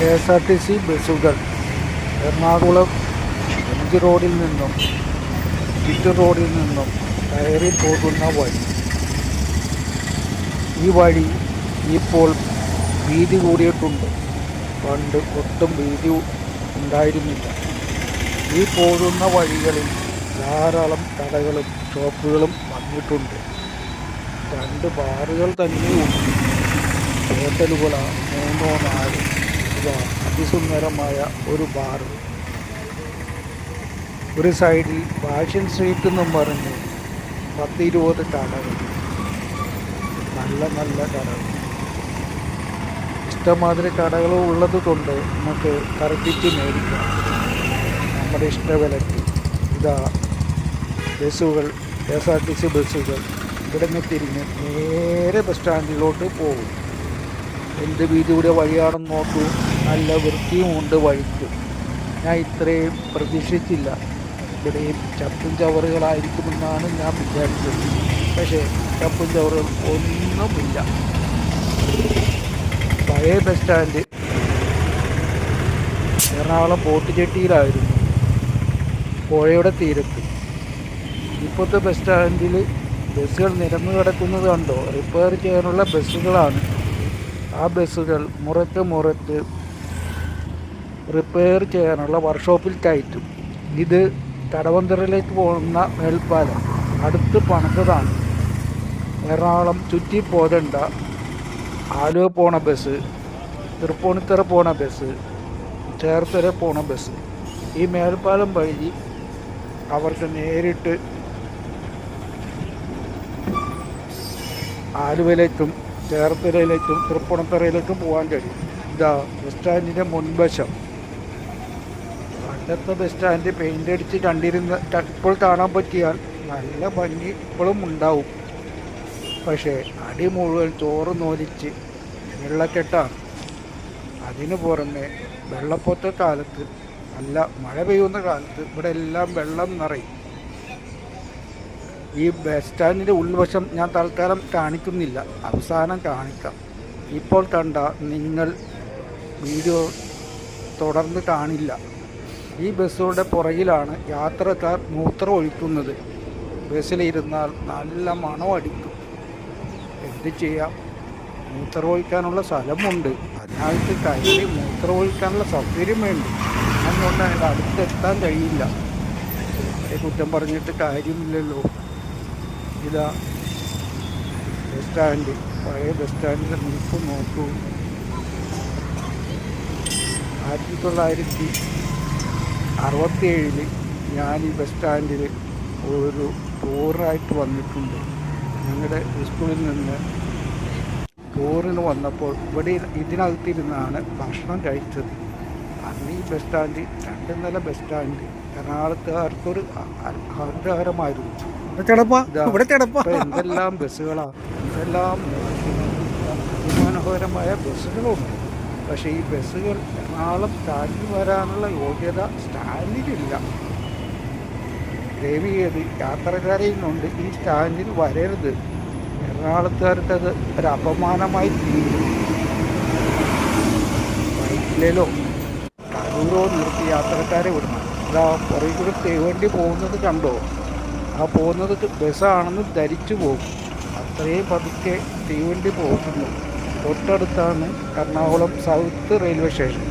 K S R T C ബസ്സുകൾ Ernakulam M G റോഡിൽ നിന്നും ചുറ്റു റോഡിൽ നിന്നും കയറി പോകുന്ന വഴി. ഈ വഴി ഇപ്പോൾ വീതി കൂടിയിട്ടുണ്ട്. പണ്ട് ഒട്ടും വീതി ഉണ്ടായിരുന്നില്ല. ഈ പോകുന്ന വഴികളിൽ ധാരാളം കടകളും ഷോപ്പുകളും വന്നിട്ടുണ്ട്. രണ്ട് ബാറുകൾ തന്നെയുണ്ട് ഹോട്ടലുകളാണ് മൂന്നോ നാല്. ഇതാ അതിസുന്ദരമായ ഒരു ബാർ. ഒരു സൈഡിൽ ഫാഷൻ സ്ട്രീറ്റ് എന്നും പറഞ്ഞ് പത്തിരുപത് കടകൾ. നല്ല നല്ല കടകൾ. ഇഷ്ടമാതിരി കടകൾ ഉള്ളത് കൊണ്ട് നമുക്ക് കറുപ്പിച്ച് മേടിക്കാം. നമ്മുടെ ഇഷ്ടവിലക്ക്. ഇതാ ബസ്സുകൾ K S R T C ബസ്സുകൾ. ഇവിടെ നിന്ന് തിരിഞ്ഞ് നേരെ ബസ് സ്റ്റാൻഡിലോട്ട് പോകും. എന്ത് വീതിയുടെ വഴിയാണെന്ന് നോക്കൂ. നല്ല വൃത്തിയും ഉണ്ട് വഴിക്ക് ഞാൻ ഇത്രയും പ്രതീക്ഷിച്ചില്ല. ഇവിടെയും ചപ്പും ചവറുകളായിരിക്കുമെന്നാണ് ഞാൻ വിചാരിച്ചത്. പക്ഷേ ചപ്പും ചവറുകൾ ഒന്നുമില്ല. പഴയ ബസ് സ്റ്റാൻഡ് എറണാകുളം പോട്ടുചെട്ടിയിലായിരുന്നു പുഴയുടെ തീരത്ത്. ഇപ്പോഴത്തെ ബസ് സ്റ്റാൻഡിൽ ബസ്സുകൾ നിരന്നു കിടക്കുന്നത് കണ്ടോ? റിപ്പയർ ചെയ്യാനുള്ള ബസ്സുകളാണ്. ആ ബസ്സുകൾ മുറത്ത് മുറത്ത് റിപ്പയർ ചെയ്യാനുള്ള വർക്ക്ഷോപ്പിൽ കയറ്റും. ഇത് കടവന്തറിലേക്ക് പോകുന്ന മേൽപ്പാലം. അടുത്ത് പണിതാണ് എറണാകുളം ചുറ്റി പോരണ്ട. ആലുവ പോണ ബസ് തൃപ്പൂണിത്തറ പോണ ബസ് ചേർത്തല പോണ ബസ് ഈ മേൽപ്പാലം വഴി അവർക്ക് നേരിട്ട് ആലുവയിലേക്കും ചേർത്തലയിലേക്കും തൃപ്പൂണിത്തറയിലേക്കും പോകാൻ കഴിയും. ഇതാ ബസ് സ്റ്റാൻഡിന്റെ മുൻവശം. പണ്ടത്തെ ബസ് സ്റ്റാൻഡ് പെയിന്റ് അടിച്ച് കണ്ടിരുന്ന ഇപ്പോൾ കാണാൻ പറ്റിയാൽ നല്ല ഭംഗി ഇപ്പോഴും ഉണ്ടാവും. പക്ഷേ അടി മുഴുവൻ ചോറ് നോലിച്ച് വെള്ളക്കെട്ടാണ്. അതിനു പുറമെ വെള്ളപ്പൊത്ത കാലത്ത് നല്ല മഴ പെയ്യുന്ന കാലത്ത് ഇവിടെ എല്ലാം വെള്ളം നിറയും. ഈ ബസ് സ്റ്റാൻഡിന്റെ ഉൾവശം ഞാൻ തൽക്കാലം കാണിക്കുന്നില്ല. അവസാനം കാണിക്കാം. ഇപ്പോൾ കണ്ട നിങ്ങൾ വീഡിയോ തുടർന്ന് കാണില്ല. ഈ ബസ്സുകളുടെ പുറകിലാണ് യാത്രക്കാർ മൂത്രം ഒഴിക്കുന്നത് ബസ്സിലിരുന്നാൽ നല്ല മണം അടിക്കും. എന്ത് ചെയ്യാം? മൂത്രം ഒഴിക്കാനുള്ള സ്ഥലമുണ്ട്. അതിനായിട്ട് കയറി മൂത്രം ഒഴിക്കാനുള്ള സൗകര്യം വേണ്ടി അതുകൊണ്ട് അതിന്റെ അടുത്തെത്താൻ കഴിയില്ല. കുറ്റം പറഞ്ഞിട്ട് കാര്യമില്ലല്ലോ. ഇതാ ബസ് സ്റ്റാൻഡ്. പഴയ ബസ് സ്റ്റാൻഡിൽ നിൽപ്പ് നോക്കൂ. ആയിരത്തി തൊള്ളായിരത്തി അറുപത്തിയേഴിൽ ഞാൻ ഈ ബസ് സ്റ്റാൻഡിൽ ഒരു ടൂറായിട്ട് വന്നിട്ടുണ്ട്. ഞങ്ങളുടെ സ്കൂളിൽ നിന്ന് ടൂറിന് വന്നപ്പോൾ ഇവിടെ ഇതിനകത്തിരുന്നാണ് ഭക്ഷണം കഴിച്ചത്. അന്ന് ഈ ബസ് സ്റ്റാൻഡ് രണ്ട് നില ബസ് സ്റ്റാൻഡ് എറണാകുളത്തുകാർക്കൊരു ആഗ്രഹകരമായിരുന്നു എന്തെല്ലാം ബസ്സുകളാണ് എന്തെല്ലാം മനോഹരമായ ബസ്സുകളുണ്ട്. പക്ഷേ ഈ ബസ്സുകൾ എറണാകുളം സ്റ്റാൻഡിൽ വരാനുള്ള യോഗ്യത സ്റ്റാൻഡിലില്ല. ദയവ് ചെയ്ത് യാത്രക്കാരിൽ ഈ സ്റ്റാൻഡിൽ വരരുത്. എറണാകുളത്തുകാർക്ക് അത് ഒരു അപമാനമായി തീരും. ബൈക്കിലോ കരൂരോ നിർത്തി യാത്രക്കാരെ വിടണം. അതാ കുറേ കൂടെ തേവണ്ടി പോകുന്നത് കണ്ടോ? ആ പോകുന്നത് ബസ്സാണെന്ന് ധരിച്ചു പോകും. അത്രയും പതുക്കെ തീവണ്ടി പോകുന്നു. തൊട്ടടുത്താണ് എറണാകുളം സൗത്ത് റെയിൽവേ സ്റ്റേഷൻ.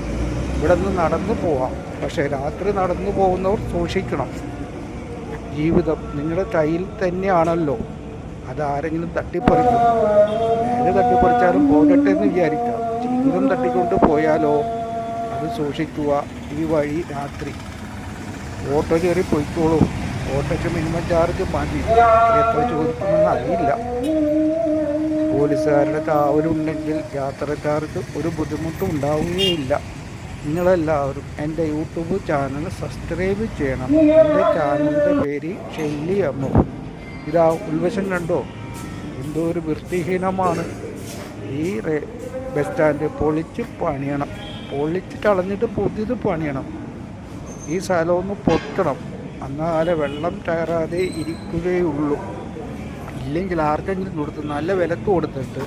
ഇവിടെ നിന്ന് നടന്നു പോവാം. പക്ഷേ രാത്രി നടന്നു പോകുന്നവർ സൂക്ഷിക്കണം. ജീവിതം നിങ്ങളുടെ കയ്യിൽ തന്നെയാണല്ലോ. അതാരെങ്കിലും തട്ടിപ്പറിക്കും. നേരെ തട്ടിപ്പറിച്ചാലും പോകട്ടെ എന്ന് വിചാരിക്കാം. ജീവിതം തട്ടിക്കൊണ്ട് പോയാലോ? അത് സൂക്ഷിക്കുക ഈ വഴി രാത്രി. ഓട്ടോ കയറി പോയിക്കോളൂ. ഓട്ടോയ്ക്ക് മിനിമം ചാർജ് മതി. എത്ര ചോദിക്കുമെന്ന് അറിയില്ല. പോലീസുകാരുടെ കാവലുണ്ടെങ്കിൽ യാത്രക്കാർക്ക് ഒരു ബുദ്ധിമുട്ടും ഉണ്ടാവുകയില്ല. നിങ്ങളെല്ലാവരും എന്റെ യൂട്യൂബ് ചാനൽ സബ്സ്ക്രൈബ് ചെയ്യണം. എന്റെ ചാനലിന്റെ പേര് ഷെല്ലി അമ്മു. ഇതാ ഉൽവശം കണ്ടോ? എന്തോ ഒരു വൃത്തിഹീനമാണ്. ഈ ബസ് സ്റ്റാൻഡ് പൊളിച്ച് പണിയണം. പൊളിച്ച് കളഞ്ഞിട്ട് പുതിയത് പണിയണം. ഈ സ്ഥലമൊന്ന് പൊട്ടണം. എന്നാലേ വെള്ളം കയറാതെ ഇരിക്കുകയുള്ളൂ. ഇല്ലെങ്കിൽ ആർക്കെങ്കിലും കൊടുത്ത് നല്ല വിലക്ക് കൊടുത്തിട്ട്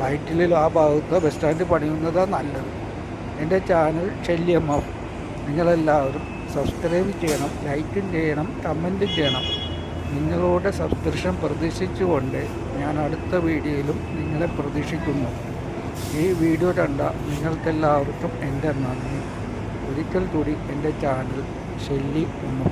വൈറ്റിലിൽ ആ ഭാഗത്ത് ബസ് സ്റ്റാൻഡ് പണിയുന്നതാണ് നല്ലത്. എന്റെ ചാനൽ ശല്യമ്മ. നിങ്ങളെല്ലാവരും സബ്സ്ക്രൈബ് ചെയ്യണം ലൈക്കും ചെയ്യണം കമന്റും ചെയ്യണം. നിങ്ങളുടെ സബ്സ്ക്രിപ്ഷൻ പ്രതീക്ഷിച്ചുകൊണ്ട് ഞാൻ അടുത്ത വീഡിയോയിലും നിങ്ങളെ പ്രതീക്ഷിക്കുന്നു. ഈ വീഡിയോ കണ്ട നിങ്ങൾക്കെല്ലാവർക്കും എന്റെ നന്ദി. ഒരിക്കൽ കൂടി എന്റെ ചാനൽ ഷെല്ലി ഉമ്മ